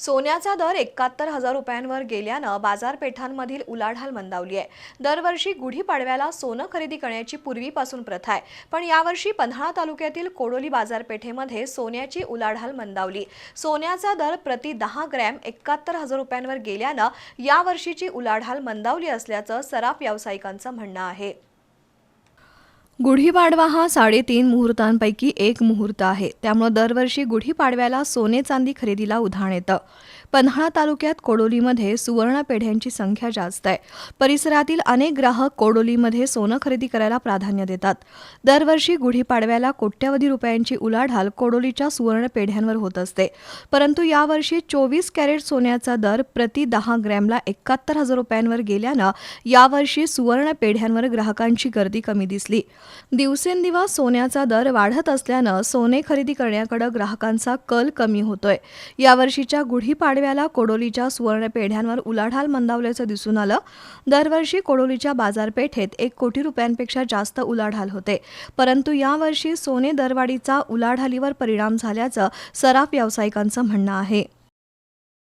सोन्याचा दर एकाहत्तर हजार रुपयांवर गेल्यानं बाजारपेठांमधील उलाढाल मंदावली आहे. दरवर्षी गुढीपाडव्याला सोनं खरेदी करण्याची पूर्वीपासून प्रथा आहे. पण यावर्षी पन्हाळा तालुक्यातील कोडोली बाजारपेठेमध्ये सोन्याची उलाढाल मंदावली. सोन्याचा दर प्रति दहा ग्रॅम एकाहत्तर हजार रुपयांवर गेल्यानं यावर्षीची उलाढाल मंदावली असल्याचं सराफ व्यावसायिकांचं म्हणणं आहे. गुढीपाडवा हा साडेतीन मुहूर्तांपैकी एक मुहूर्त आहे. त्यामुळं दरवर्षी गुढीपाडव्याला सोने चांदी खरेदीला उधाण येतं. पन्हाळा तालुक्यात कोडोलीमध्ये सुवर्ण पेढ्यांची संख्या जास्त आहे. परिसरातील अनेक ग्राहक कोडोलीमध्ये सोनं खरेदी करायला प्राधान्य देतात. दरवर्षी गुढीपाडव्याला कोट्यवधी रुपयांची उलाढाल कोडोलीच्या सुवर्ण पेढ्यांवर होत असते. परंतु यावर्षी चोवीस कॅरेट सोन्याचा दर प्रति दहा ग्रॅमला एकाहत्तर हजार रुपयांवर गेल्यानं यावर्षी सुवर्ण पेढ्यांवर ग्राहकांची गर्दी कमी दिसली. दिवसेंदिवस सोन्याचा दर वाढत असल्यानं सोने खरेदी करण्याकडे ग्राहकांचा कल कमी होतोय. यावर्षीच्या गुढीपाडव्याला कोडोलीच्या सुवर्ण पेढ्यांवर उलाढाल मंदावल्याचं दिसून आलं. दरवर्षी कोडोलीच्या बाजारपेठेत एक कोटी रुपयांपेक्षा जास्त उलाढाल होते. परंतु यावर्षी सोने दरवाढीचा उलाढालीवर परिणाम झाल्याचं सराफ व्यावसायिकांचं म्हणणं आहे.